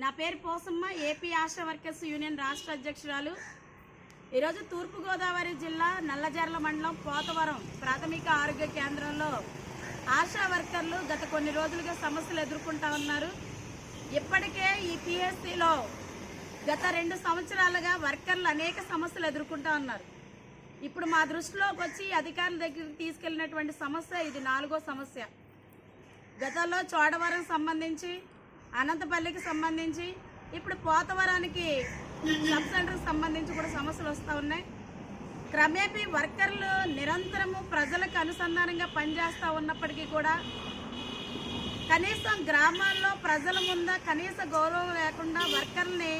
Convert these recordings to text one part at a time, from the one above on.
నా పేరు Posamma AP ASHA workers union రాష్ట్ర అధ్యక్షురాలు. ఈరోజు తూర్పుగోదావరి జిల్లా నల్లజర్ల మండలం పోతవరం ప్రాథమిక ఆరోగ్య కేంద్రంలో ఆశా వర్కర్లు గత కొన్ని రోజులుగా సమస్యలు ఎదుర్కొంటా ఉన్నారు. ఇప్పటికే ఈ పిఎస్సిలో గత రెండు సంవత్సరాలుగా వర్కర్లు అనేక సమస్యలు ఎదుర్కొంటా ఉన్నారు. ఇప్పుడు మా దృష్టిలోకి వచ్చి అధికారుల దగ్గరికి తీసుకెళ్ళినటువంటి సమస్య ఇది నాలుగో సమస్య. గతంలో చోడవరం సంబంధించి అనంతపల్లికి సంబంధించి ఇప్పుడు పోతవరానికి సబ్ సెంటర్కి సంబంధించి కూడా సమస్యలు వస్తూ ఉన్నాయి. క్రమేపీ వర్కర్లు నిరంతరము ప్రజలకు అనుసంధానంగా పనిచేస్తూ ఉన్నప్పటికీ కూడా కనీసం గ్రామాల్లో ప్రజల ముందు కనీస గౌరవం లేకుండా వర్కర్ని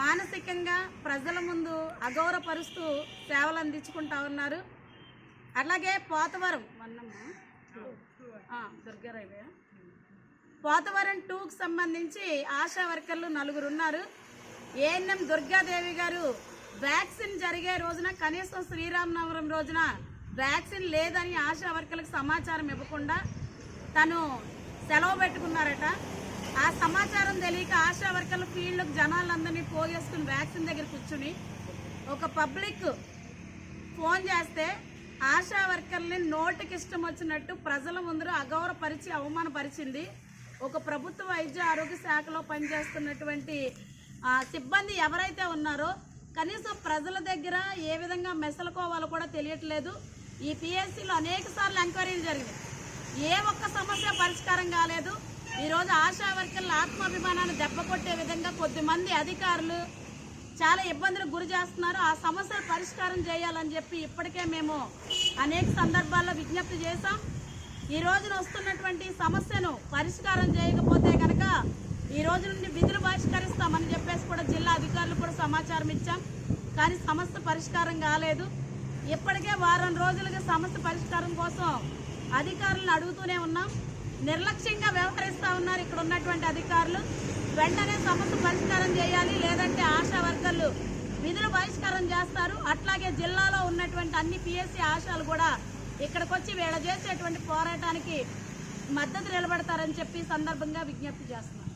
మానసికంగా ప్రజల ముందు అగౌరవపరుస్తూ సేవలు అందించుకుంటా ఉన్నారు. అలాగే పోతవరం వన్నమ్మ. దుర్గారాయ్య పోతవరం టూకు సంబంధించి ఆశా వర్కర్లు నలుగురు ఉన్నారు ఏఎన్ఎం దుర్గాదేవి గారు వ్యాక్సిన్ జరిగే రోజున కనీసం శ్రీరామనవరం రోజున వ్యాక్సిన్ లేదని ఆశా వర్కర్లకు సమాచారం ఇవ్వకుండా తను సెలవు పెట్టుకున్నారట. ఆ సమాచారం తెలియక ఆశా వర్కర్లు ఫీల్డ్కి జనాలందరినీ పోగేసుకుని వ్యాక్సిన్ దగ్గర కూర్చుని ఒక పబ్లిక్ ఫోన్ చేస్తే ఆశా వర్కర్ని నోటికి ఇష్టం వచ్చినట్టు ప్రజల ముందు అగౌరవపరిచి అవమానపరిచింది. ఒక ప్రభుత్వ వైద్య ఆరోగ్య శాఖలో పనిచేస్తున్నటువంటి సిబ్బంది ఎవరైతే ఉన్నారో కనీసం ప్రజల దగ్గర ఏ విధంగా మెసలుకోవాలో కూడా తెలియట్లేదు. ఈ పిఎస్సిలో అనేక సార్లు ఎంక్వైరీలు జరిగినాయి. ఏ ఒక్క సమస్య పరిష్కారం కాలేదు. ఈరోజు ఆశా వర్కర్ల ఆత్మాభిమానాన్ని దెబ్బకొట్టే విధంగా కొద్దిమంది అధికారులు చాలా ఇబ్బందులకు గురి చేస్తున్నారు. ఆ సమస్యలు పరిష్కారం చేయాలని చెప్పి ఇప్పటికే మేము అనేక సందర్భాల్లో విజ్ఞప్తి చేశాం. ఈ రోజున వస్తున్నటువంటి సమస్యను పరిష్కారం చేయకపోతే కనుక ఈ రోజు నుండి విధులు బహిష్కరిస్తామని చెప్పేసి కూడా జిల్లా అధికారులు కూడా సమాచారం ఇచ్చాం. కానీ సమస్య పరిష్కారం కాలేదు. ఇప్పటికే వారం రోజులుగా సమస్య పరిష్కారం కోసం అధికారులను అడుగుతూనే ఉన్నాం. నిర్లక్ష్యంగా వ్యవహరిస్తూ ఉన్నారు ఇక్కడ ఉన్నటువంటి అధికారులు. వెంటనే సమస్య పరిష్కారం చేయాలి లేదంటే ఆశా వర్కర్లు విధులు బహిష్కారం చేస్తారు. అట్లాగే జిల్లాలో ఉన్నటువంటి అన్ని పిఎస్సి ఆశాలు కూడా ఇక్కడికి వచ్చి వీళ్ళ చేసేటువంటి పోరాటానికి మద్దతు నిలబడతారని చెప్పి సందర్భంగా విజ్ఞప్తి చేస్తున్నాం